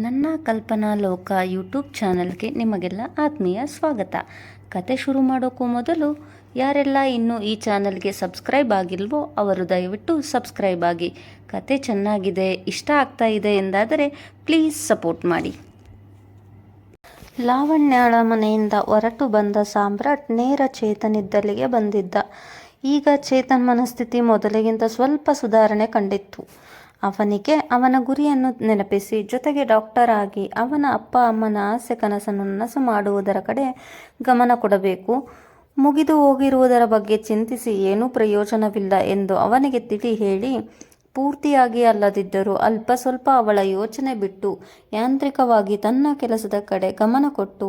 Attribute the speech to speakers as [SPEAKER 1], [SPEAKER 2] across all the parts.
[SPEAKER 1] ನನ್ನ ಕಲ್ಪನಾ ಲೋಕ ಯೂಟ್ಯೂಬ್ ಚಾನಲ್ಗೆ ನಿಮಗೆಲ್ಲ ಆತ್ಮೀಯ ಸ್ವಾಗತ. ಕತೆ ಶುರು ಮಾಡೋಕ್ಕೂ ಮೊದಲು, ಯಾರೆಲ್ಲ ಇನ್ನೂ ಈ ಚಾನಲ್ಗೆ ಸಬ್ಸ್ಕ್ರೈಬ್ ಆಗಿಲ್ವೋ ಅವರು ದಯವಿಟ್ಟು ಸಬ್ಸ್ಕ್ರೈಬ್ ಆಗಿ. ಕತೆ ಚೆನ್ನಾಗಿದೆ, ಇಷ್ಟ ಆಗ್ತಾ ಇದೆ ಎಂದಾದರೆ ಪ್ಲೀಸ್ ಸಪೋರ್ಟ್ ಮಾಡಿ. ಲಾವಣ್ಯಳ ಮನೆಯಿಂದ ಹೊರಟು ಬಂದ ಸಾಮ್ರಾಟ್ ನೇರ ಚೇತನಿದ್ದಲ್ಲಿಗೆ ಬಂದಿದ್ದ. ಈಗ ಚೇತನ್ ಮನಸ್ಥಿತಿ ಮೊದಲಿಗಿಂತ ಸ್ವಲ್ಪ ಸುಧಾರಣೆ ಕಂಡಿತ್ತು. ಅವನಿಗೆ ಅವನ ಗುರಿಯನ್ನು ನೆನಪಿಸಿ. ಜೊತೆಗೆ ಡಾಕ್ಟರ್ ಆಗಿ ಅವನ ಅಪ್ಪ ಅಮ್ಮನ ಆಸೆ ಕನಸನ್ನು ನನಸು ಮಾಡುವುದರ ಕಡೆ ಗಮನ ಕೊಡಬೇಕು. ಮುಗಿದು ಹೋಗಿರುವುದರ ಬಗ್ಗೆ ಚಿಂತಿಸಿ ಏನೂ ಪ್ರಯೋಜನವಿಲ್ಲ ಎಂದು ಅವನಿಗೆ ತಿಳಿ ಹೇಳಿ, ಪೂರ್ತಿಯಾಗಿ ಅಲ್ಲದಿದ್ದರೂ ಅಲ್ಪ ಸ್ವಲ್ಪ ಅವಳ ಯೋಚನೆ ಬಿಟ್ಟು ಯಾಂತ್ರಿಕವಾಗಿ ತನ್ನ ಕೆಲಸದ ಕಡೆ ಗಮನ ಕೊಟ್ಟು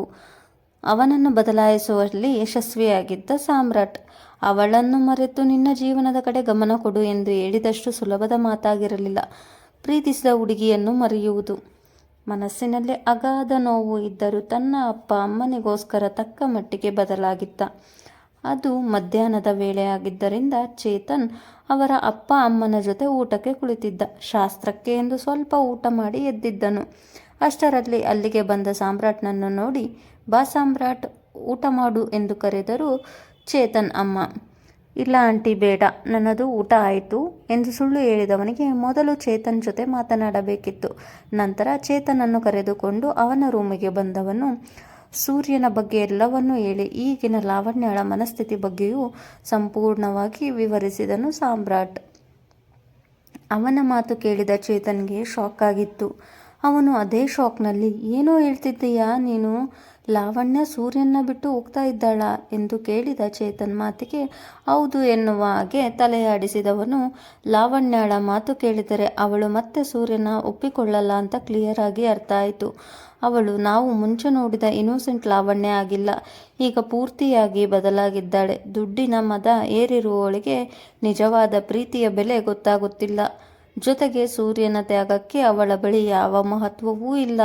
[SPEAKER 1] ಅವನನ್ನು ಬದಲಾಯಿಸುವಲ್ಲಿ ಯಶಸ್ವಿಯಾಗಿದ್ದ ಸಾಮ್ರಾಟ್. ಅವಳನ್ನು ಮರೆತು ನಿನ್ನ ಜೀವನದ ಕಡೆ ಗಮನ ಕೊಡು ಎಂದು ಹೇಳಿದಷ್ಟು ಸುಲಭದ ಮಾತಾಗಿರಲಿಲ್ಲ. ಪ್ರೀತಿಸಿದ ಹುಡುಗಿಯನ್ನು ಮರೆಯುವುದು. ಮನಸ್ಸಿನಲ್ಲಿ ಅಗಾಧ ನೋವು ಇದ್ದರೂ ತನ್ನ ಅಪ್ಪ ಅಮ್ಮನಿಗೋಸ್ಕರ ತಕ್ಕ ಮಟ್ಟಿಗೆ ಬದಲಾಗಿದ್ದ ಅದು ಮಧ್ಯಾಹ್ನದ ವೇಳೆಯಾಗಿದ್ದರಿಂದ ಚೇತನ್ ಅವರ ಅಪ್ಪ ಅಮ್ಮನ ಜೊತೆ ಊಟಕ್ಕೆ ಕುಳಿತಿದ್ದ. ಶಾಸ್ತ್ರಕ್ಕೆ ಎಂದು ಸ್ವಲ್ಪ ಊಟ ಮಾಡಿ ಎದ್ದಿದ್ದನು. ಅಷ್ಟರಲ್ಲಿ ಅಲ್ಲಿಗೆ ಬಂದ ಸಾಮ್ರಾಟ್ನನ್ನು ನೋಡಿ ಬಾ ಸಾಮ್ರಾಟ್ ಊಟ ಮಾಡು ಎಂದು ಕರೆದರು, ಚೇತನ್ ಅಮ್ಮ, ಇಲ್ಲ ಆಂಟಿ, ಬೇಡ, ನನ್ನದು ಊಟ ಆಯಿತು ಎಂದು ಸುಳ್ಳು ಹೇಳಿದವನಿಗೆ ಮೊದಲು ಚೇತನ್ ಜೊತೆ ಮಾತನಾಡಬೇಕಿತ್ತು. ನಂತರ ಚೇತನನ್ನು ಕರೆದುಕೊಂಡು ಅವನ ರೂಮಿಗೆ ಬಂದವನು ಸೂರ್ಯನ ಬಗ್ಗೆ ಎಲ್ಲವನ್ನೂ ಹೇಳಿ, ಈಗಿನ ಲಾವಣ್ಯಳ ಮನಸ್ಥಿತಿ ಬಗ್ಗೆಯೂ ಸಂಪೂರ್ಣವಾಗಿ ವಿವರಿಸಿದನು ಸಾಮ್ರಾಟ್. ಅವನ ಮಾತು ಕೇಳಿದ ಚೇತನ್ಗೆ ಶಾಕ್ ಆಗಿತ್ತು. ಅವನು ಅದೇ ಶಾಕ್ನಲ್ಲಿ, ಏನೋ ಹೇಳ್ತಿದ್ದೀಯಾ ನೀನು? ಲಾವಣ್ಯ ಸೂರ್ಯನ ಬಿಟ್ಟು ಹೋಗ್ತಾ ಇದ್ದಾಳ ಎಂದು ಕೇಳಿದ ಚೇತನ್ ಮಾತಿಗೆ, ಹೌದು ಎನ್ನುವ ಹಾಗೆ ತಲೆಯಾಡಿಸಿದವನು ಲಾವಣ್ಯಳ ಮಾತು ಕೇಳಿದರೆ ಅವಳು ಮತ್ತೆ ಸೂರ್ಯನ ಒಪ್ಪಿಕೊಳ್ಳಲ್ಲ ಅಂತ ಕ್ಲಿಯರ್ ಆಗಿ ಅರ್ಥ ಆಯಿತು. ಅವಳು, ನಾವು ಮುಂಚೆ ನೋಡಿದ ಇನ್ನೋಸೆಂಟ್ ಲಾವಣ್ಯ ಆಗಿಲ್ಲ. ಈಗ ಪೂರ್ತಿಯಾಗಿ ಬದಲಾಗಿದ್ದಾಳೆ. ದುಡ್ಡಿನ ಮದ ಏರಿರುವವಳಿಗೆ ನಿಜವಾದ ಪ್ರೀತಿಯ ಬೆಲೆ ಗೊತ್ತಾಗುತ್ತಿಲ್ಲ. ಜೊತೆಗೆ ಸೂರ್ಯನ ತ್ಯಾಗಕ್ಕೆ ಅವಳ ಬಳಿ ಯಾವ ಮಹತ್ವವೂ ಇಲ್ಲ.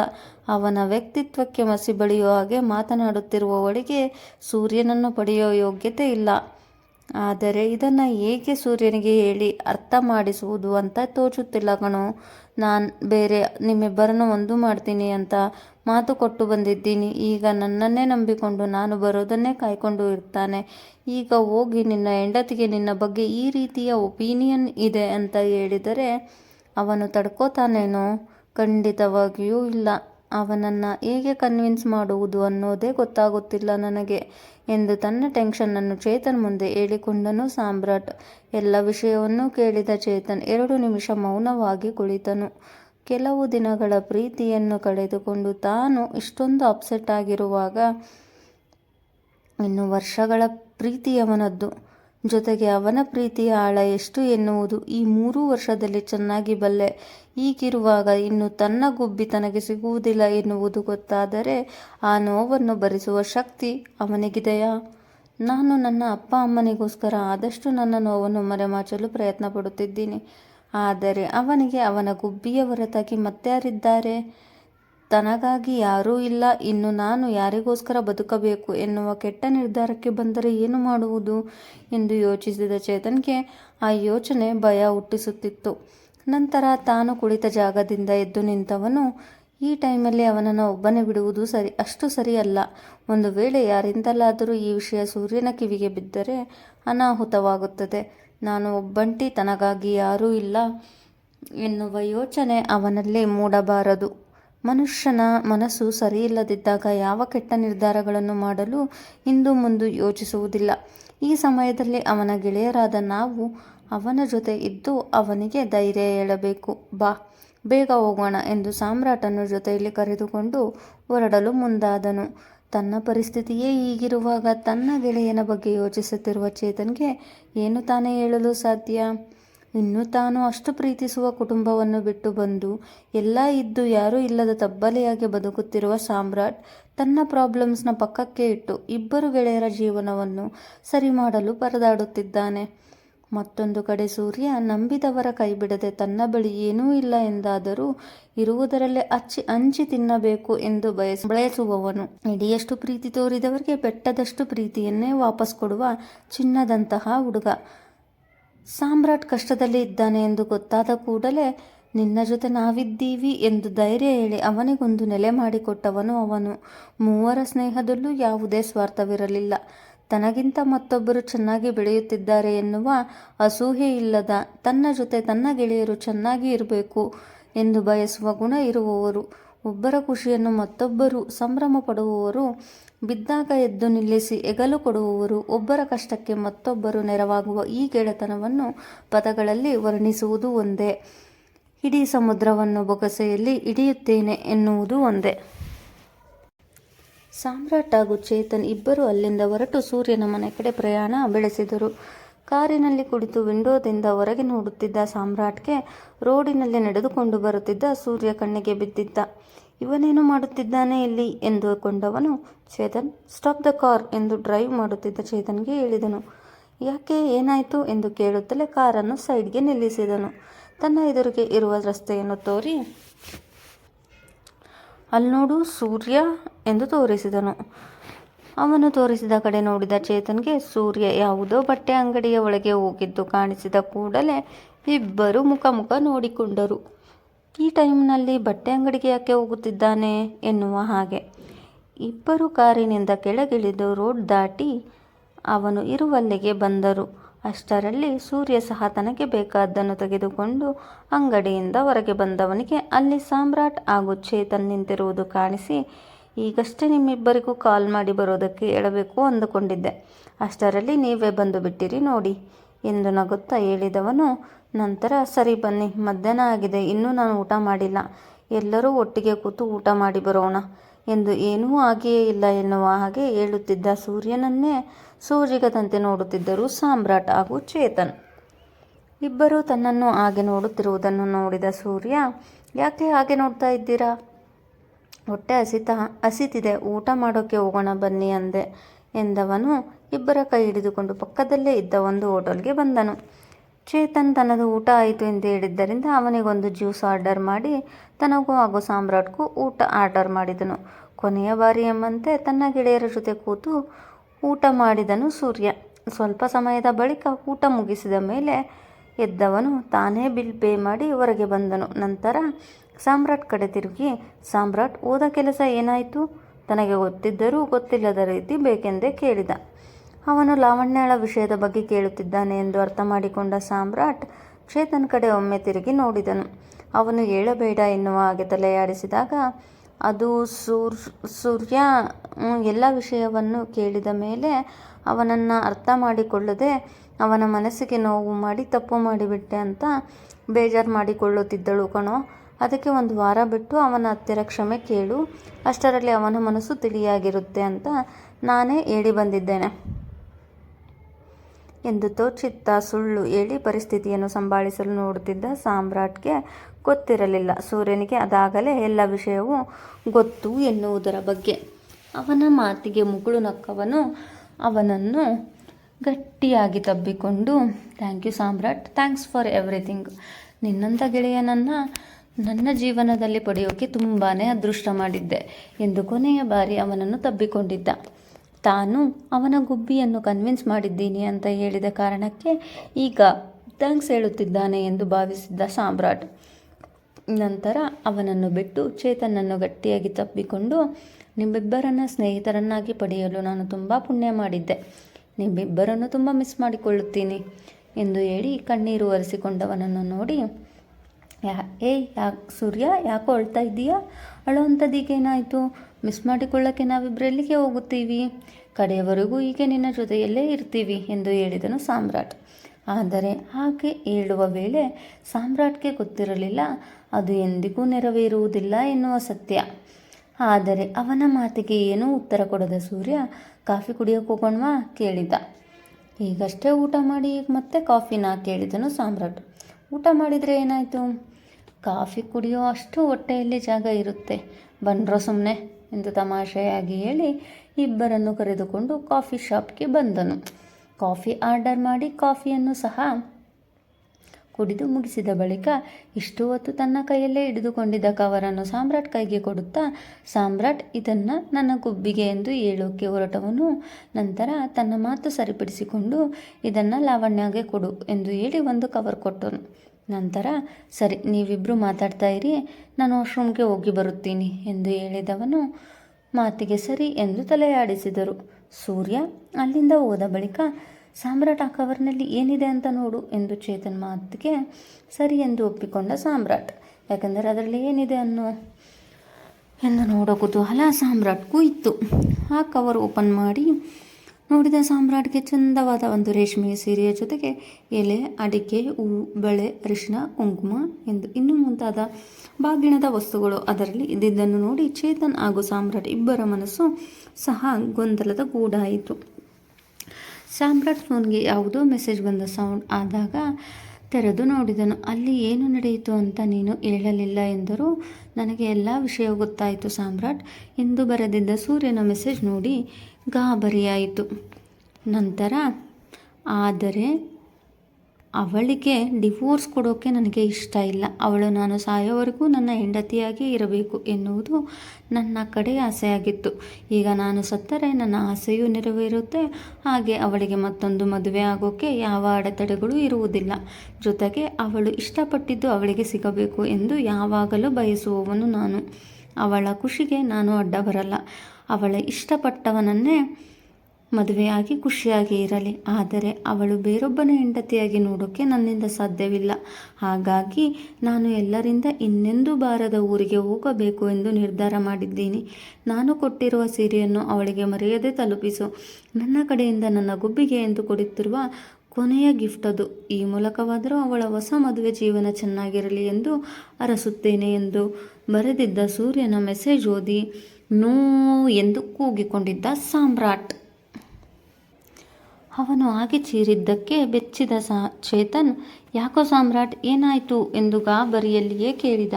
[SPEAKER 1] ಅವನ ವ್ಯಕ್ತಿತ್ವಕ್ಕೆ ಮಸಿ ಬಳಿಯೋ ಹಾಗೆ ಮಾತನಾಡುತ್ತಿರುವವಳಿಗೆ ಸೂರ್ಯನನ್ನು ಪಡೆಯೋ ಯೋಗ್ಯತೆ ಇಲ್ಲ. ಆದರೆ ಇದನ್ನು ಏಕೆ ಸೂರ್ಯನಿಗೆ ಹೇಳಿ ಅರ್ಥ ಮಾಡಿಸುವುದು ಅಂತ ತೋಚುತ್ತಿಲ್ಲ ಕಣೋ. ನಾನು ಬೇರೆ ನಿಮ್ಮಿಬ್ಬರನ್ನು ಒಂದು ಮಾಡ್ತೀನಿ ಅಂತ ಮಾತು ಕೊಟ್ಟು ಬಂದಿದ್ದೀನಿ. ಈಗ ನನ್ನನ್ನೇ ನಂಬಿಕೊಂಡು ನಾನು ಬರೋದನ್ನೇ ಕಾಯ್ಕೊಂಡು ಇರ್ತಾನೆ. ಈಗ ಹೋಗಿ ನಿನ್ನ ಹೆಂಡತಿಗೆ ನಿನ್ನ ಬಗ್ಗೆ ಈ ರೀತಿಯ ಒಪಿನಿಯನ್ ಇದೆ ಅಂತ ಹೇಳಿದರೆ ಅವನು ತಡ್ಕೋತಾನೇನೋ? ಖಂಡಿತವಾಗಿಯೂ ಇಲ್ಲ. ಅವನನ್ನು ಹೇಗೆ ಕನ್ವಿನ್ಸ್ ಮಾಡುವುದು ಅನ್ನೋದೇ ಗೊತ್ತಾಗುತ್ತಿಲ್ಲ ನನಗೆ ಎಂದು ತನ್ನ ಟೆನ್ಷನ್ನನ್ನು ಚೇತನ್ ಮುಂದೆ ಹೇಳಿಕೊಂಡನು ಸಾಮ್ರಾಟ್. ಎಲ್ಲ ವಿಷಯವನ್ನೂ ಕೇಳಿದ ಚೇತನ್ ಎರಡು ನಿಮಿಷ ಮೌನವಾಗಿ ಕುಳಿತನು. ಕೆಲವು ದಿನಗಳ ಪ್ರೀತಿಯನ್ನು ಕಳೆದುಕೊಂಡು ತಾನು ಇಷ್ಟೊಂದು ಅಪ್ಸೆಟ್ ಆಗಿರುವಾಗ, ಇನ್ನು ವರ್ಷಗಳ ಪ್ರೀತಿಯವನದ್ದು. ಜೊತೆಗೆ ಅವನ ಪ್ರೀತಿಯ ಆಳ ಎಷ್ಟು ಎನ್ನುವುದು ಈ ಮೂರು ವರ್ಷದಲ್ಲಿ ಚೆನ್ನಾಗಿ ಬಲ್ಲೆ. ಈಗಿರುವಾಗ ಇನ್ನು ತನ್ನ ಗುಬ್ಬಿ ತನಗೆ ಸಿಗುವುದಿಲ್ಲ ಎನ್ನುವುದು ಗೊತ್ತಾದರೆ ಆ ನೋವನ್ನು ಭರಿಸುವ ಶಕ್ತಿ ಅವನಿಗಿದೆಯಾ? ನಾನು ನನ್ನ ಅಪ್ಪ ಅಮ್ಮನಿಗೋಸ್ಕರ ಆದಷ್ಟು ನನ್ನ ನೋವನ್ನು ಮರೆಮಾಚಲು ಪ್ರಯತ್ನ ಪಡುತ್ತಿದ್ದೀನಿ ಆದರೆ ಅವನಿಗೆ ಅವನ ಗುಬ್ಬಿಯ ಹೊರತಾಗಿ ಮತ್ತಾರಿದ್ದಾರೆ? ತನಗಾಗಿ ಯಾರೂ ಇಲ್ಲ, ಇನ್ನು ನಾನು ಯಾರಿಗೋಸ್ಕರ ಬದುಕಬೇಕು ಎನ್ನುವ ಕೆಟ್ಟ ನಿರ್ಧಾರಕ್ಕೆ ಬಂದರೆ ಏನು ಮಾಡುವುದು ಎಂದು ಯೋಚಿಸಿದ ಚೇತನ್ಗೆ ಆ ಯೋಚನೆ ಭಯ ಹುಟ್ಟಿಸುತ್ತಿತ್ತು. ನಂತರ ತಾನು ಕುಳಿತ ಜಾಗದಿಂದ ಎದ್ದು ನಿಂತವನು, ಈ ಟೈಮಲ್ಲಿ ಅವನನ್ನು ಒಬ್ಬನೇ ಬಿಡುವುದು ಸರಿ, ಅಷ್ಟು ಸರಿಯಲ್ಲ. ಒಂದು ವೇಳೆ ಯಾರಿಂದಲಾದರೂ ಈ ವಿಷಯ ಸೂರ್ಯನ ಕಿವಿಗೆ ಬಿದ್ದರೆ ಅನಾಹುತವಾಗುತ್ತದೆ. ನಾನು ಒಬ್ಬಂಟಿ ತನಗಾಗಿ ಯಾರೂ ಇಲ್ಲ ಎನ್ನುವ ಯೋಚನೆ ಅವನಲ್ಲಿ ಮೂಡಬಾರದು. ಮನುಷ್ಯನ ಮನಸ್ಸು ಸರಿಯಿಲ್ಲದಿದ್ದಾಗ ಯಾವ ಕೆಟ್ಟ ನಿರ್ಧಾರಗಳನ್ನು ಮಾಡಲು ಹಿಂದೂ ಮುಂದು ಯೋಚಿಸುವುದಿಲ್ಲ. ಈ ಸಮಯದಲ್ಲಿ ಅವನ ಗೆಳೆಯರಾದ ನಾವು ಅವನ ಜೊತೆ ಇದ್ದು ಅವನಿಗೆ ಧೈರ್ಯ ಹೇಳಬೇಕು. ಬಾ, ಬೇಗ ಹೋಗೋಣ ಎಂದು ಸಾಮ್ರಾಟನ ಜೊತೆಯಲ್ಲಿ ಕರೆದುಕೊಂಡು ಹೊರಡಲು ಮುಂದಾದನು. ತನ್ನ ಪರಿಸ್ಥಿತಿಯೇ ಹೀಗಿರುವಾಗ ತನ್ನ ಗೆಳೆಯನ ಬಗ್ಗೆ ಯೋಚಿಸುತ್ತಿರುವ ಚೇತನ್ಗೆ ಏನು ತಾನೇ ಹೇಳಲು ಸಾಧ್ಯ? ಇನ್ನು ತಾನು ಅಷ್ಟು ಪ್ರೀತಿಸುವ ಕುಟುಂಬವನ್ನು ಬಿಟ್ಟು ಬಂದು ಎಲ್ಲ ಇದ್ದು ಯಾರೂ ಇಲ್ಲದ ತಬ್ಬಲೆಯಾಗಿ ಬದುಕುತ್ತಿರುವ ಸಾಮ್ರಾಟ್ ತನ್ನ ಪ್ರಾಬ್ಲಮ್ಸ್ನ ಪಕ್ಕಕ್ಕೆ ಇಟ್ಟು ಇಬ್ಬರು ಗೆಳೆಯರ ಜೀವನವನ್ನು ಸರಿ ಮಾಡಲು ಪರದಾಡುತ್ತಿದ್ದಾನೆ. ಮತ್ತೊಂದು ಕಡೆ ಸೂರ್ಯ ನಂಬಿದವರ ಕೈಬಿಡದೆ ತನ್ನ ಬಳಿ ಏನೂ ಇಲ್ಲ ಎಂದಾದರೂ ಇರುವುದರಲ್ಲೇ ಅಚ್ಚಿ ಅಂಚಿ ತಿನ್ನಬೇಕು ಎಂದು ಬಯಸ, ಬಯಸುವವನು. ಇಡಿಯಷ್ಟು ಪ್ರೀತಿ ತೋರಿದವರಿಗೆ, ಬೆಟ್ಟದಷ್ಟು ಪ್ರೀತಿಯನ್ನೇ ವಾಪಸ್ ಕೊಡುವ ಚಿನ್ನದಂತಹ ಹುಡುಗ. ಸಾಮ್ರಾಟ್ ಕಷ್ಟದಲ್ಲಿ ಇದ್ದಾನೆ ಎಂದು ಗೊತ್ತಾದ ಕೂಡಲೇ, ನಿನ್ನ ಜೊತೆ ನಾವಿದ್ದೀವಿ ಎಂದು ಧೈರ್ಯ ಹೇಳಿ ಅವನಿಗೊಂದು ನೆಲೆ ಮಾಡಿಕೊಟ್ಟವನು ಅವನು. ಮೂವರ ಸ್ನೇಹದಲ್ಲೂ ಯಾವುದೇ ಸ್ವಾರ್ಥವಿರಲಿಲ್ಲ. ತನಗಿಂತ ಮತ್ತೊಬ್ಬರು ಚೆನ್ನಾಗಿ ಬೆಳೆಯುತ್ತಿದ್ದಾರೆ ಎನ್ನುವ ಅಸೂಹೆ ಇಲ್ಲದ, ತನ್ನ ಜೊತೆ ತನ್ನ ಗೆಳೆಯರು ಚೆನ್ನಾಗಿ ಇರಬೇಕು ಎಂದು ಬಯಸುವ ಗುಣ ಇರುವವರು. ಒಬ್ಬರ ಖುಷಿಯನ್ನು ಮತ್ತೊಬ್ಬರು ಸಂಭ್ರಮ ಪಡುವವರು ಬಿದ್ದಾಗ ಎದ್ದು ನಿಲ್ಲಿಸಿ ಎಗಲು ಕೊಡುವವರು ಒಬ್ಬರ ಕಷ್ಟಕ್ಕೆ ಮತ್ತೊಬ್ಬರು ನೆರವಾಗುವ ಈ ಗೆಳೆತನವನ್ನು ಪದಗಳಲ್ಲಿ ವರ್ಣಿಸುವುದು ಒಂದೇ. ಇಡೀ ಸಮುದ್ರವನ್ನು ಬೊಗಸೆಯಲ್ಲಿ ಹಿಡಿಯುತ್ತೇನೆ ಎನ್ನುವುದು ಒಂದೇ. ಸಾಮ್ರಾಟ್ ಹಾಗೂ ಚೇತನ್ ಇಬ್ಬರು ಅಲ್ಲಿಂದ ಹೊರಟು ಸೂರ್ಯನ ಮನೆ ಕಡೆ ಪ್ರಯಾಣ ಬೆಳೆಸಿದರು. ಕಾರಿನಲ್ಲಿ ಕುಳಿತು ವಿಂಡೋದಿಂದ ಹೊರಗೆ ನೋಡುತ್ತಿದ್ದ ಸಾಮ್ರಾಟ್ಗೆ ರೋಡಿನಲ್ಲಿ ನಡೆದುಕೊಂಡು ಬರುತ್ತಿದ್ದ ಸೂರ್ಯ ಕಣ್ಣಿಗೆ ಬಿದ್ದಿದ್ದ. ಇವನೇನು ಮಾಡುತ್ತಿದ್ದಾನೆ ಇಲ್ಲಿ ಎಂದುಕೊಂಡವನು ಚೇತನ್. ಸ್ಟಾಪ್ ದ ಕಾರ್ ಎಂದು ಡ್ರೈವ್ ಮಾಡುತ್ತಿದ್ದ ಚೇತನ್ಗೆ ಹೇಳಿದನು. ಯಾಕೆ, ಏನಾಯಿತು? ಎಂದು ಕೇಳುತ್ತಲೇ ಕಾರನ್ನು ಸೈಡ್ಗೆ ನಿಲ್ಲಿಸಿದನು. ತನ್ನ ಎದುರಿಗೆ ಇರುವ ರಸ್ತೆಯನ್ನು ತೋರಿ ಅಲ್ಲಿ ನೋಡು ಸೂರ್ಯ ಎಂದು ತೋರಿಸಿದನು. ಅವನು ತೋರಿಸಿದ ಕಡೆ ನೋಡಿದ ಚೇತನ್ಗೆ, ಸೂರ್ಯ ಯಾವುದೋ ಬಟ್ಟೆ ಅಂಗಡಿಯ ಒಳಗೆ ಹೋಗಿದ್ದು ಕಾಣಿಸಿದ ಕೂಡಲೇ ಇಬ್ಬರು ಮುಖ ಮುಖ ನೋಡಿಕೊಂಡರು. ಈ ಟೈಮ್ನಲ್ಲಿ ಬಟ್ಟೆ ಅಂಗಡಿಗೆ ಯಾಕೆ ಹೋಗುತ್ತಿದ್ದಾನೆ ಎನ್ನುವ ಹಾಗೆ. ಇಬ್ಬರು ಕಾರಿನಿಂದ ಕೆಳಗಿಳಿದು ರೋಡ್ ದಾಟಿ ಅವನು ಇರುವಲ್ಲಿಗೆ ಬಂದರು. ಅಷ್ಟರಲ್ಲಿ ಸೂರ್ಯ ಸಹ ತನಗೆ ಬೇಕಾದ್ದನ್ನು ತೆಗೆದುಕೊಂಡು ಅಂಗಡಿಯಿಂದ ಹೊರಗೆ ಬಂದವನಿಗೆ ಅಲ್ಲಿ ಸಾಮ್ರಾಟ್ ಹಾಗೂ ಚೇತನ್ ನಿಂತಿರುವುದು ಕಾಣಿಸಿ, ಈಗಷ್ಟೇ ನಿಮ್ಮಿಬ್ಬರಿಗೂ ಕಾಲ್ ಮಾಡಿ ಬರೋದಕ್ಕೆ ಹೇಳಬೇಕು ಅಂದುಕೊಂಡಿದ್ದೆ. ಅಷ್ಟರಲ್ಲಿ ನೀವೇ ಬಂದು ಬಿಟ್ಟಿರಿ ನೋಡಿ. ಎಂದು ನಗುತ್ತಾ ಹೇಳಿದವನು, ನಂತರ ಸರಿ ಬನ್ನಿ, ಮಧ್ಯಾಹ್ನ ಆಗಿದೆ, ಇನ್ನೂ ನಾನು ಊಟ ಮಾಡಿಲ್ಲ. ಎಲ್ಲರೂ ಒಟ್ಟಿಗೆ ಕೂತು ಊಟ ಮಾಡಿ ಬರೋಣ ಎಂದು ಏನೂ ಆಗಿಯೇ ಇಲ್ಲ ಎನ್ನುವ ಹಾಗೆ ಹೇಳುತ್ತಿದ್ದ ಸೂರ್ಯನನ್ನೇ ಸೂಜಿಗದಂತೆ ನೋಡುತ್ತಿದ್ದರು ಸಾಮ್ರಾಟ್ ಹಾಗೂ ಚೇತನ್. ಇಬ್ಬರೂ ತನ್ನನ್ನು ಹಾಗೆ ನೋಡುತ್ತಿರುವುದನ್ನು ನೋಡಿದ ಸೂರ್ಯ, ಯಾಕೆ ಹಾಗೆ ನೋಡ್ತಾ ಇದ್ದೀರಾ? ಹೊಟ್ಟೆ ಹಸಿತ, ಹಸಿತಿದೆ, ಊಟ ಮಾಡೋಕ್ಕೆ ಹೋಗೋಣ ಬನ್ನಿ ಅಂದೆ. ಎಂದವನು ಇಬ್ಬರ ಕೈ ಹಿಡಿದುಕೊಂಡು ಪಕ್ಕದಲ್ಲೇ ಇದ್ದ ಒಂದು ಹೋಟೆಲ್ಗೆ ಬಂದನು. ಚೇತನ್ ತನ್ನದು ಊಟ ಆಯಿತು ಎಂದು ಹೇಳಿದ್ದರಿಂದ ಅವನಿಗೊಂದು ಜ್ಯೂಸ್ ಆರ್ಡರ್ ಮಾಡಿ, ತನಗೂ ಹಾಗೂ ಸಾಮ್ರಾಟ್ಗೂ ಊಟ ಆರ್ಡರ್ ಮಾಡಿದನು. ಕೊನೆಯ ಬಾರಿ ಎಂಬಂತೆ ತನ್ನ ಗೆಳೆಯರ ಜೊತೆ ಕೂತು ಊಟ ಮಾಡಿದನು ಸೂರ್ಯ. ಸ್ವಲ್ಪ ಸಮಯದ ಬಳಿಕ ಊಟ ಮುಗಿಸಿದ ಮೇಲೆ ಎದ್ದವನು ತಾನೇ ಬಿಲ್ ಪೇ ಮಾಡಿ ಹೊರಗೆ ಬಂದನು. ನಂತರ ಸಾಮ್ರಾಟ್ ಕಡೆ ತಿರುಗಿ, ಸಾಮ್ರಾಟ್, ಓದ ಕೆಲಸ ಏನಾಯಿತು? ತನಗೆ ಗೊತ್ತಿದ್ದರೂ ಗೊತ್ತಿಲ್ಲದ ರೀತಿ ಬೇಕೆಂದೇ ಕೇಳಿದ. ಅವನು ಲಾವಣ್ಯಳ ವಿಷಯದ ಬಗ್ಗೆ ಕೇಳುತ್ತಿದ್ದಾನೆ ಎಂದು ಅರ್ಥ ಮಾಡಿಕೊಂಡ ಸಾಮ್ರಾಟ್ ಚೇತನ್ ಕಡೆ ಒಮ್ಮೆ ತಿರುಗಿ ನೋಡಿದನು. ಅವನು ಹೇಳಬೇಡ ಎನ್ನುವ ಹಾಗೆ ತಲೆಯಾಡಿಸಿದಾಗ, ಅದು ಸೂರ್, ಸೂರ್ಯ ಎಲ್ಲ ವಿಷಯವನ್ನು ಕೇಳಿದ ಮೇಲೆ ಅವನನ್ನು ಅರ್ಥ ಮಾಡಿಕೊಳ್ಳದೆ ಅವನ ಮನಸ್ಸಿಗೆ ನೋವು ಮಾಡಿ ತಪ್ಪು ಮಾಡಿಬಿಟ್ಟೆ ಅಂತ ಬೇಜಾರು ಮಾಡಿಕೊಳ್ಳುತ್ತಿದ್ದಳು ಕಣೋ. ಅದಕ್ಕೆ ಒಂದು ವಾರ ಬಿಟ್ಟು ಅವನ ಹತ್ತಿರ ಕ್ಷಮೆ ಕೇಳು. ಅಷ್ಟರಲ್ಲಿ ಅವನ ಮನಸ್ಸು ತಿಳಿಯಾಗಿರುತ್ತೆ ಅಂತ ನಾನೇ ಹೇಳಿ ಬಂದಿದ್ದೇನೆ. ಎಂದು ತೋಚಿತ್ತ ಸುಳ್ಳು ಹೇಳಿ ಪರಿಸ್ಥಿತಿಯನ್ನು ಸಂಭಾಳಿಸಲು ನೋಡುತ್ತಿದ್ದ ಸಾಮ್ರಾಟ್ಗೆ ಗೊತ್ತಿರಲಿಲ್ಲ. ಸೂರ್ಯನಿಗೆ ಅದಾಗಲೇ ಎಲ್ಲ ವಿಷಯವೂ ಗೊತ್ತು ಎನ್ನುವುದರ ಬಗ್ಗೆ. ಅವನ ಮಾತಿಗೆ ಮುಗುಳು ನಕ್ಕವನು ಅವನನ್ನು ಗಟ್ಟಿಯಾಗಿ ತಬ್ಬಿಕೊಂಡು, thank you Samrat. Thanks for everything. ನಿನ್ನಂಥ ಗೆಳೆಯನನ್ನು ನನ್ನ ಜೀವನದಲ್ಲಿ ಪಡೆಯೋಕೆ ತುಂಬಾ ಅದೃಷ್ಟ ಮಾಡಿದ್ದೆ ಎಂದು ಕೊನೆಯ ಬಾರಿ ಅವನನ್ನು ತಬ್ಬಿಕೊಂಡಿದ್ದ. ತಾನು ಅವನ ಗುಬ್ಬಿಯನ್ನು ಕನ್ವಿನ್ಸ್ ಮಾಡಿದ್ದೀನಿ ಅಂತ ಹೇಳಿದ ಕಾರಣಕ್ಕೆ ಈಗ ಥ್ಯಾಂಕ್ಸ್ ಹೇಳುತ್ತಿದ್ದಾನೆ ಎಂದು ಭಾವಿಸಿದ್ದ ಸಾಮ್ರಾಟ್. ನಂತರ ಅವನನ್ನು ಬಿಟ್ಟು ಚೇತನನ್ನು ಗಟ್ಟಿಯಾಗಿ ತಪ್ಪಿಕೊಂಡು ನಿಮ್ಮಿಬ್ಬರನ್ನ ಸ್ನೇಹಿತರನ್ನಾಗಿ ಪಡೆಯಲು ನಾನು ತುಂಬ ಪುಣ್ಯ ಮಾಡಿದ್ದೆ. ನಿಮ್ಮಿಬ್ಬರನ್ನು ತುಂಬ ಮಿಸ್ ಮಾಡಿಕೊಳ್ಳುತ್ತೀನಿ ಎಂದು ಹೇಳಿ ಕಣ್ಣೀರು ಒರೆಸಿಕೊಂಡವನನ್ನು ನೋಡಿ ಯಾ ಏಯ್ ಯಾಕೆ ಸೂರ್ಯ, ಯಾಕೋ ಅಳ್ತಾ ಇದ್ದೀಯಾ? ಏನಾಯಿತು ಮಿಸ್ ಮಾಡಿಕೊಳ್ಳೋಕ್ಕೆ ನಾವಿಬ್ಬರು ಎಲ್ಲಿಗೆ ಹೋಗುತ್ತೀವಿ? ಕಡೆಯವರೆಗೂ ಹೀಗೆ ನಿನ್ನ ಜೊತೆಯಲ್ಲೇ ಇರ್ತೀವಿ ಎಂದು ಹೇಳಿದನು ಸಾಮ್ರಾಟ್. ಆದರೆ ಹಾಗೆ ಹೇಳುವ ವೇಳೆ ಸಾಮ್ರಾಟ್ಗೆ ಗೊತ್ತಿರಲಿಲ್ಲ, ಅದು ಎಂದಿಗೂ ನೆರವೇರುವುದಿಲ್ಲ ಎನ್ನುವ ಸತ್ಯ. ಆದರೆ ಅವನ ಮಾತಿಗೆ ಏನೂ ಉತ್ತರ ಕೊಡದ ಸೂರ್ಯ, ಕಾಫಿ ಕುಡಿಯೋಕೆ ಹೋಗೋಣವಾ? ಕೇಳಿದ. ಈಗಷ್ಟೇ ಊಟ ಮಾಡಿ ಈಗ ಮತ್ತೆ ಕಾಫಿನ ಕೇಳಿದನು ಸಾಮ್ರಾಟ್. ಊಟ ಮಾಡಿದರೆ ಏನಾಯಿತು? ಕಾಫಿ ಕುಡಿಯೋ ಅಷ್ಟು ಹೊಟ್ಟೆಯಲ್ಲಿ ಜಾಗ ಇರುತ್ತೆ. ಬನ್ರೋ ಸುಮ್ಮನೆ ಎಂದು ತಮಾಷೆಯಾಗಿ ಹೇಳಿ ಇಬ್ಬರನ್ನು ಕರೆದುಕೊಂಡು ಕಾಫಿ ಶಾಪ್ಗೆ ಬಂದನು. ಕಾಫಿ ಆರ್ಡರ್ ಮಾಡಿ ಕಾಫಿಯನ್ನು ಸಹ ಕುಡಿದು ಮುಗಿಸಿದ ಬಳಿಕ ಇಷ್ಟು ಹೊತ್ತು ತನ್ನ ಕೈಯಲ್ಲೇ ಹಿಡಿದುಕೊಂಡಿದ್ದ ಕವರನ್ನು ಸಾಮ್ರಾಟ್ ಕೈಗೆ ಕೊಡುತ್ತಾ, ಸಾಮ್ರಾಟ್, ಇದನ್ನು ನನ್ನ ಗುಬ್ಬಿಗೆ ಎಂದು ಹೇಳೋಕೆ ಹೊರಟವನು. ನಂತರ ತನ್ನ ಮಾತು ಸರಿಪಡಿಸಿಕೊಂಡು, ಇದನ್ನು ಲಾವಣ್ಯಗೆ ಕೊಡು ಎಂದು ಹೇಳಿ ಒಂದು ಕವರ್ ಕೊಟ್ಟನು. ನಂತರ, ಸರಿ ನೀವಿಬ್ಬರು ಮಾತಾಡ್ತಾ ಇರಿ, ನಾನು ವಾಶ್ರೂಮ್ಗೆ ಹೋಗಿ ಬರುತ್ತೀನಿ ಎಂದು ಹೇಳಿದವನು ಮಾತಿಗೆ ಸರಿ ಎಂದು ತಲೆಯಾಡಿಸಿದರು. ಸೂರ್ಯ ಅಲ್ಲಿಂದ ಹೋದ ಬಳಿಕ ಸಾಮ್ರಾಟ್ ಆ ಕವರ್ನಲ್ಲಿ ಏನಿದೆ ಅಂತ ನೋಡು ಎಂದು ಚೇತನ್ ಮಾತಿಗೆ ಸರಿ ಎಂದು ಒಪ್ಪಿಕೊಂಡ ಸಾಮ್ರಾಟ್. ಯಾಕಂದರೆ ಅದರಲ್ಲಿ ಏನಿದೆ ಅನ್ನೋ, ಎಂದು ನೋಡೋ ಕುತೂಹಲ ಸಾಮ್ರಾಟ್ಗೂ ಇತ್ತು. ಆ ಕವರ್ ಓಪನ್ ಮಾಡಿ ನೋಡಿದ ಸಾಮ್ರಾಟ್ಗೆ ಚಂದವಾದ ಒಂದು ರೇಷ್ಮೆ ಸೀರೆಯ ಜೊತೆಗೆ ಎಲೆ, ಅಡಿಕೆ, ಹೂವು, ಬಳೆ ಅರಿಶಿನ ಕುಂಕುಮ ಎಂದು ಇನ್ನೂ ಮುಂತಾದ ಬಾಗಿಣದ ವಸ್ತುಗಳು ಅದರಲ್ಲಿ ಇದ್ದಿದ್ದನ್ನು ನೋಡಿ ಚೇತನ್ ಹಾಗೂ ಸಾಮ್ರಾಟ್ ಇಬ್ಬರ ಮನಸ್ಸು ಸಹ ಗೊಂದಲದ ಗೂಡಾಯಿತು. ಸಾಮ್ರಾಟ್ ಫೋನ್ಗೆ ಯಾವುದೋ ಮೆಸೇಜ್ ಬಂದ ಸೌಂಡ್ ಆದಾಗ ತೆರೆದು ನೋಡಿದನು. ಅಲ್ಲಿ ಏನು ನಡೆಯಿತು ಅಂತ ನೀನು ಹೇಳಲಿಲ್ಲ ಎಂದರು. ನನಗೆ ಎಲ್ಲ ವಿಷಯ ಗೊತ್ತಾಯಿತು ಸಾಮ್ರಾಟ್. ಎಂದು ಬರೆದಿದ್ದ ಸೂರ್ಯನ ಮೆಸೇಜ್ ನೋಡಿ ಗಾಬರಿಯಾಯಿತು. ನಂತರ, ಆದರೆ ಅವಳಿಗೆ ಡಿವೋರ್ಸ್ ಕೊಡೋಕ್ಕೆ ನನಗೆ ಇಷ್ಟ ಇಲ್ಲ. ಅವಳು, ನಾನು ಸಾಯೋವರೆಗೂ ನನ್ನ ಹೆಂಡತಿಯಾಗಿ ಇರಬೇಕು ಎನ್ನುವುದು ನನ್ನ ಕಡೆ ಆಸೆಯಾಗಿತ್ತು. ಈಗ ನಾನು ಸತ್ತರೆ, ನನ್ನ ಆಸೆಯೂ ನೆರವೇರುತ್ತೆ. ಹಾಗೆ ಅವಳಿಗೆ ಮತ್ತೊಂದು ಮದುವೆ ಆಗೋಕ್ಕೆ ಯಾವ ಅಡೆತಡೆಗಳು ಇರುವುದಿಲ್ಲ. ಜೊತೆಗೆ ಅವಳು ಇಷ್ಟಪಟ್ಟಿದ್ದು ಅವಳಿಗೆ ಸಿಗಬೇಕು ಎಂದು ಯಾವಾಗಲೂ ಬಯಸುವವನು ನಾನು. ಅವಳ ಖುಷಿಗೆ ನಾನು ಅಡ್ಡ ಬರಲ್ಲ. ಅವಳ ಇಷ್ಟಪಟ್ಟವನನ್ನೇ ಮದುವೆಯಾಗಿ ಖುಷಿಯಾಗಿ ಇರಲಿ. ಆದರೆ ಅವಳು ಬೇರೊಬ್ಬನ ಹೆಂಡತಿಯಾಗಿ ನೋಡೋಕ್ಕೆ ನನ್ನಿಂದ ಸಾಧ್ಯವಿಲ್ಲ. ಹಾಗಾಗಿ ನಾನು ಎಲ್ಲರಿಂದ ಇನ್ನೆಂದೂ ಬಾರದ ಊರಿಗೆ ಹೋಗಬೇಕು ಎಂದು ನಿರ್ಧಾರ ಮಾಡಿದ್ದೀನಿ. ನಾನು ಕೊಟ್ಟಿರುವ ಸೀರೆಯನ್ನು ಅವಳಿಗೆ ಮರೆಯದೆ ತಲುಪಿಸು. ನನ್ನ ಕಡೆಯಿಂದ ನನ್ನ ಗುಬ್ಬಿಗೆ ಎಂದು ಕೊಡುತ್ತಿರುವ ಕೊನೆಯ ಗಿಫ್ಟ್ ಅದು. ಈ ಮೂಲಕವಾದರೂ ಅವಳ ಹೊಸ ಮದುವೆ ಜೀವನ ಚೆನ್ನಾಗಿರಲಿ ಎಂದು ಅರಸುತ್ತೇನೆ ಎಂದು ಬರೆದಿದ್ದ ಸೂರ್ಯನ ಮೆಸೇಜ್ ಓದಿ, ನೋ ಎಂದು ಕೂಗಿಕೊಂಡಿದ್ದ ಸಾಮ್ರಾಟ್. ಅವನು ಹಾಗೆ ಚೀರಿದ್ದಕ್ಕೆ ಬೆಚ್ಚಿದ ಸಾ ಚೇತನ್ ಯಾಕೋ ಸಾಮ್ರಾಟ್ ಏನಾಯಿತು? ಎಂದು ಗಾಬರಿಯಲ್ಲಿಯೇ ಕೇಳಿದ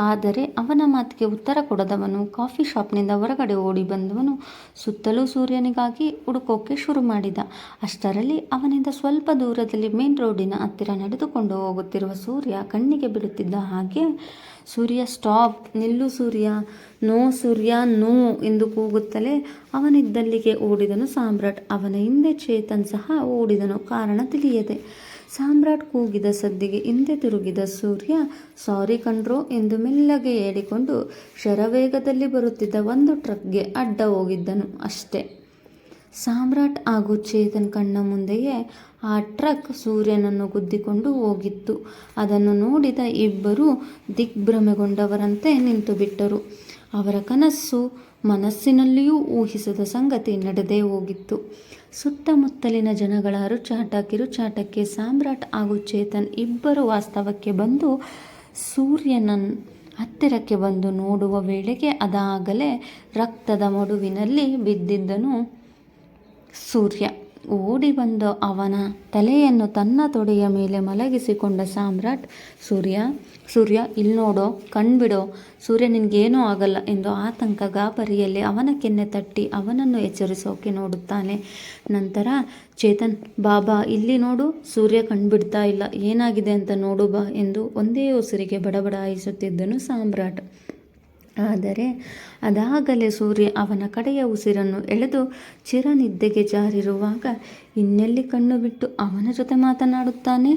[SPEAKER 1] ಆದರೆ ಅವನ ಮಾತಿಗೆ ಉತ್ತರ ಕೊಡದವನು ಕಾಫಿ ಶಾಪ್ನಿಂದ ಹೊರಗಡೆ ಓಡಿ ಬಂದವನು ಸುತ್ತಲೂ ಸೂರ್ಯನಿಗಾಗಿ ಹುಡುಕೋಕೆ ಶುರು ಮಾಡಿದ. ಅಷ್ಟರಲ್ಲಿ ಅವನಿಂದ ಸ್ವಲ್ಪ ದೂರದಲ್ಲಿ ಮೇನ್ ರೋಡಿನ ಹತ್ತಿರ ನಡೆದುಕೊಂಡು ಹೋಗುತ್ತಿರುವ ಸೂರ್ಯ ಕಣ್ಣಿಗೆ ಬಿಡುತ್ತಿದ್ದ ಹಾಗೆ, ಸೂರ್ಯ, ಸ್ಟಾಪ್! ನಿಲ್ಲು ಸೂರ್ಯ! ನೋ ಸೂರ್ಯ, ನೋ! ಎಂದು ಕೂಗುತ್ತಲೇ ಅವನಿದ್ದಲ್ಲಿಗೆ ಓಡಿದನು ಸಾಮ್ರಾಟ್. ಅವನ ಹಿಂದೆ ಚೇತನ್ ಸಹ ಓಡಿದನು. ಕಾರಣ ತಿಳಿಯದೆ. ಸಾಮ್ರಾಟ್ ಕೂಗಿದ ಸದ್ದಿಗೆ ಹಿಂದೆ ತಿರುಗಿದ ಸೂರ್ಯ, ಸಾರಿ ಕಣ್ರೋ ಎಂದು ಮೆಲ್ಲಗೆ ಹೇಳಿಕೊಂಡು ಶರವೇಗದಲ್ಲಿ ಬರುತ್ತಿದ್ದ ಒಂದು ಟ್ರಕ್ಗೆ ಅಡ್ಡ ಹೋಗಿದ್ದನು ಅಷ್ಟೇ. ಸಾಮ್ರಾಟ್ ಹಾಗೂ ಚೇತನ್ ಕಣ್ಣ ಮುಂದೆಯೇ ಆ ಟ್ರಕ್ ಸೂರ್ಯನನ್ನು ಗುದ್ದಿಕೊಂಡು ಹೋಗಿತ್ತು. ಅದನ್ನು ನೋಡಿದ ಇಬ್ಬರು ದಿಗ್ಭ್ರಮೆಗೊಂಡವರಂತೆ ನಿಂತು ಬಿಟ್ಟರು ಅವರ ಕನಸು ಮನಸ್ಸಿನಲ್ಲಿಯೂ ಊಹಿಸದ ಸಂಗತಿ ನಡೆದೇ ಹೋಗಿತ್ತು. ಸುತ್ತಮುತ್ತಲಿನ ಜನಗಳ ಅರುಚಾಟ ಕಿರುಚಾಟಕ್ಕೆ ಸಾಮ್ರಾಟ್ ಹಾಗೂ ಚೇತನ್ ಇಬ್ಬರು ವಾಸ್ತವಕ್ಕೆ ಬಂದು ಸೂರ್ಯನ ಹತ್ತಿರಕ್ಕೆ ಬಂದು ನೋಡುವ ವೇಳೆಗೆ ಅದಾಗಲೇ ರಕ್ತದ ಮಡುವಿನಲ್ಲಿ ಬಿದ್ದಿದ್ದನು ಸೂರ್ಯ. ಓಡಿ ಬಂದು ಅವನ ತಲೆಯನ್ನು ತನ್ನ ತೊಡೆಯ ಮೇಲೆ ಮಲಗಿಸಿಕೊಂಡ ಸಾಮ್ರಾಟ್, ಸೂರ್ಯ ಸೂರ್ಯ ಇಲ್ಲಿ ನೋಡೋ ಕಣ್ಬಿಡೋ ಸೂರ್ಯ ನಿನಗೇನೂ ಆಗಲ್ಲ ಎಂದು ಆತಂಕ ಗಾಬರಿಯಲ್ಲಿ ಅವನ ಕೆನ್ನೆ ತಟ್ಟಿ ಅವನನ್ನು ಎಚ್ಚರಿಸೋಕೆ ನೋಡುತ್ತಾನೆ. ನಂತರ, ಚೇತನ್, ಬಾಬಾ, ಇಲ್ಲಿ ನೋಡು. ಸೂರ್ಯ ಕಣ್ಬಿಡ್ತಾ ಇಲ್ಲ. ಏನಾಗಿದೆ ಅಂತ ನೋಡು ಬಾ ಎಂದು ಒಂದೇ ಉಸಿರಿಗೆ ಬಡಬಡಾಯಿಸುತ್ತಿದ್ದನು ಸಾಮ್ರಾಟ್. ಆದರೆ ಅದಾಗಲೇ ಸೂರ್ಯ ಅವನ ಕಡೆಯ ಉಸಿರನ್ನು ಎಳೆದು ಚಿರನಿದ್ದೆಗೆ ಜಾರಿರುವಾಗ ಇನ್ನೆಲ್ಲಿ ಕಣ್ಣು ಬಿಟ್ಟು ಅವನ ಜೊತೆ ಮಾತನಾಡುತ್ತಾನೆ?